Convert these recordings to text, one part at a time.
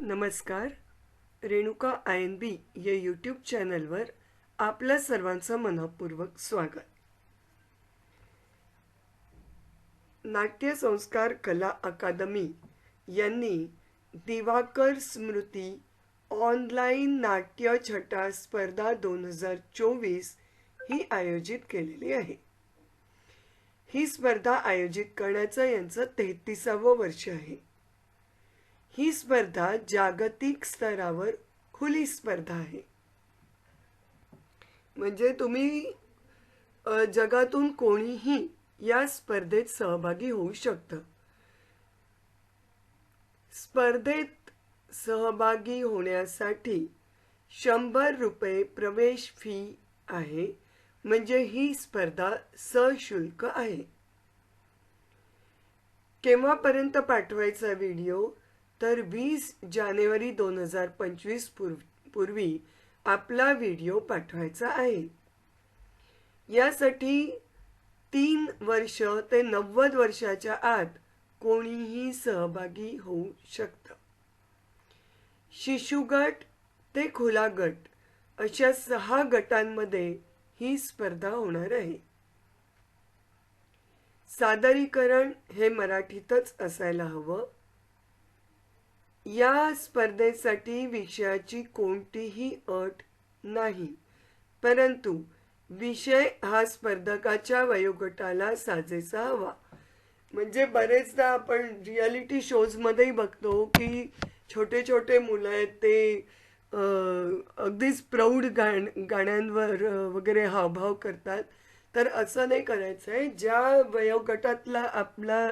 नमस्कार. Renuka I N बी या YouTube चॅनलवर आपल्या सर्वांचं मनपूर्वक स्वागत. नाट्य संस्कार कला अकादमी यांनी दिवाकर स्मृती ऑनलाईन नाट्य छटा स्पर्धा दोन हजार चोवीस ही आयोजित केलेली आहे. ही स्पर्धा आयोजित करण्याचं यांचं तेहतीसावं वर्ष आहे. ही स्पर्धा जागतिक स्तरावर खुली स्पर्धा आहे. म्हणजे तुम्ही जगातून कोणीही या स्पर्धेत सहभागी होऊ शकतं. स्पर्धेत सहभागी होण्यासाठी शंभर रुपये प्रवेश फी आहे. म्हणजे ही स्पर्धा सशुल्क आहे. केव्हापर्यंत पाठवायचा व्हिडिओ तर वीस जानेवारी दोन हजार पंचवीस पूर्वी आपला व्हिडिओ पाठवायचा आहे. यासाठी तीन वर्ष ते नव्वद वर्षाच्या आत कोणीही सहभागी होऊ शकतं. शिशुगट ते खुला गट अशा सहा गटांमध्ये ही स्पर्धा होणार आहे. सादरीकरण हे मराठीतच असायला हवं. या स्पर्धेसाठी विषयाची कोणतीही अट नाही. परंतु विषय हा स्पर्धकाच्या वयोगटाला साजेसा हवा. म्हणजे बरेचदा आपण रियालिटी शोजमध्येही बघतो की छोटे छोटे मुलं आहेत ते अगदीच प्रौढ गाण गाण्यांवर वगैरे हावभाव करतात. तर असं नाही करायचं आहे ज्या वयोगटातला आपला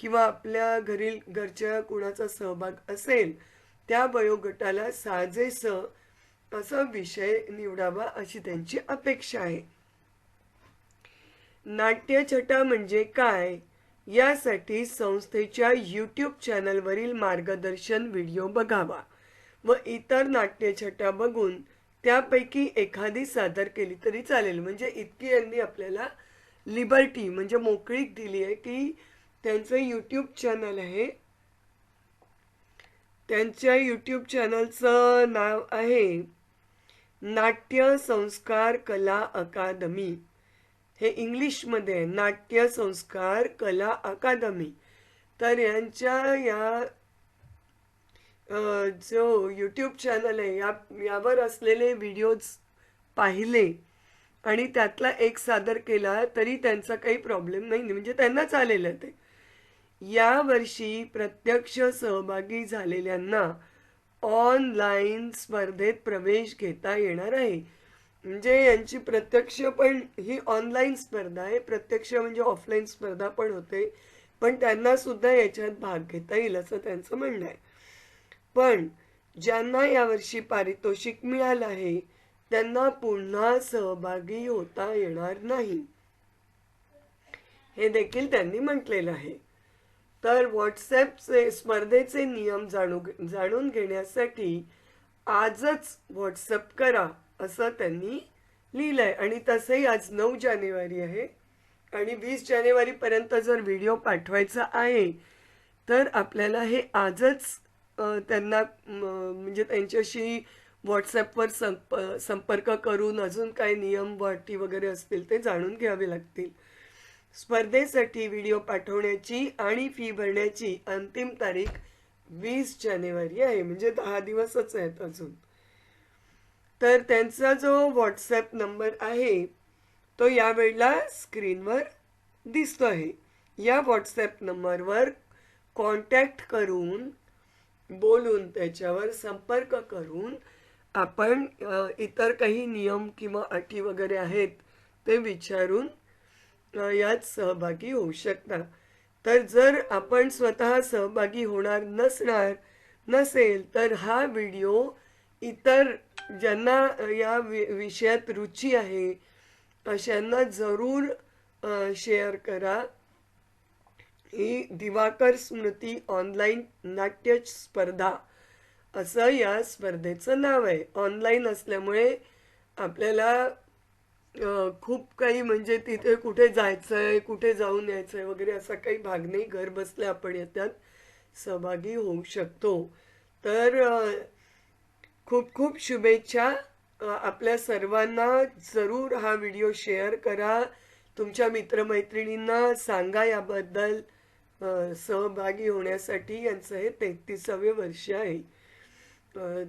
किंवा आपल्या घरील घरच्या कुणाचा सहभाग असेल त्या वयोगटाला साजेसं असा विषय निवडावा अशी त्यांची अपेक्षा आहे. नाट्यछटा म्हणजे काय? यासाठी संस्थेच्या यूट्यूब चॅनलवरील मार्गदर्शन व्हिडिओ बघावा व इतर नाट्यछटा बघून त्यापैकी एखादी सादर केली तरी चालेल. म्हणजे इतकी यांनी आपल्याला लिबर्टी म्हणजे मोकळीक दिली आहे की त्यांचं यूट्यूब चॅनल आहे. त्यांच्या यूट्यूब चॅनलचं नाव आहे नाट्य संस्कार कला अकादमी. हे इंग्लिशमध्ये आहे, नाट्य संस्कार कला अकादमी. तर यांच्या या जो यूट्यूब चॅनल आहे या यावर असलेले व्हिडिओज पाहिले आणि त्यातला एक सादर केला तरी त्यांचा काही प्रॉब्लेम नाही. म्हणजे त्यांना चालेलं ते. यावर्षी प्रत्यक्ष सहभागी झालेल्यांना ऑनलाईन स्पर्धेत प्रवेश घेता येणार आहे. म्हणजे यांची प्रत्यक्ष पण ही ऑनलाईन स्पर्धा आहे. प्रत्यक्ष म्हणजे ऑफलाईन स्पर्धा पण होते. पण त्यांना सुद्धा याच्यात भाग घेता येईल असं त्यांचं म्हणणं आहे. पण ज्यांना यावर्षी पारितोषिक मिळालं आहे त्यांना पुन्हा सहभागी होता येणार नाही. हे देखील त्यांनी म्हटलेलं आहे. तर व्हॉट्सॲपचे स्पर्धेचे नियम जाणू जाणून घेण्यासाठी आजच व्हॉट्सअप करा असं त्यांनी लिहिलं आहे आणि तसंही आज नऊ जानेवारी आहे. आणि वीस जानेवारीपर्यंत जर व्हिडिओ पाठवायचा आहे तर आपल्याला हे आजच त्यांना म्हणजे त्यांच्याशी व्हॉट्सॲपवर संप संपर्क करून अजून काय नियम वाटी वगैरे असतील ते जाणून घ्यावे लागतील. स्पर्धेसाठी व्हिडिओ पाठवण्याची आणि फी भरण्याची अंतिम तारीख वीस जानेवारी आहे. म्हणजे दहा दिवसच आहेत अजून. तर त्यांचा जो व्हॉट्सॲप नंबर आहे तो यावेळेला स्क्रीनवर दिसतो आहे या व्हॉट्सॲप नंबरवर कॉन्टॅक्ट करून बोलून त्याच्यावर संपर्क करून आपण इतर काही नियम किंवा अटी वगैरे आहेत ते विचारून यात सहभागी होऊ शकता तर जर आपण स्वतः सहभागी होणार नसणार नसेल तर हा व्हिडिओ इतर ज्यांना या वि विषयात रुची आहे अशांना जरूर शेअर करा. ही दिवाकर स्मृती ऑनलाईन नाट्य स्पर्धा असं या स्पर्धेचं नाव आहे. ऑनलाईन असल्यामुळे आपल्याला खूप काही म्हणजे तिथे कुठे जायचंय कुठे जाऊन यायचंय वगैरे असा काही भाग नाही. घर बसल्या आपण याच्यात सहभागी होऊ शकतो. तर खूप खूप शुभेच्छा. आपल्या सर्वांना जरूर हा व्हिडिओ शेअर करा. तुमच्या मित्रमैत्रिणींना सांगा याबद्दल. सहभागी होण्यासाठी यांचं हे तेहतीसावे वर्ष आहे.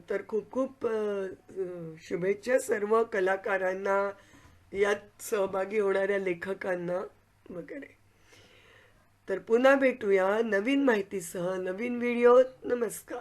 तर खूप खूप शुभेच्छा सर्व कलाकारांना. यात सहभागी होणाऱ्या लेखकांना वगैरे. तर पुन्हा भेटूया नवीन माहितीसह नवीन व्हिडिओ नमस्कार.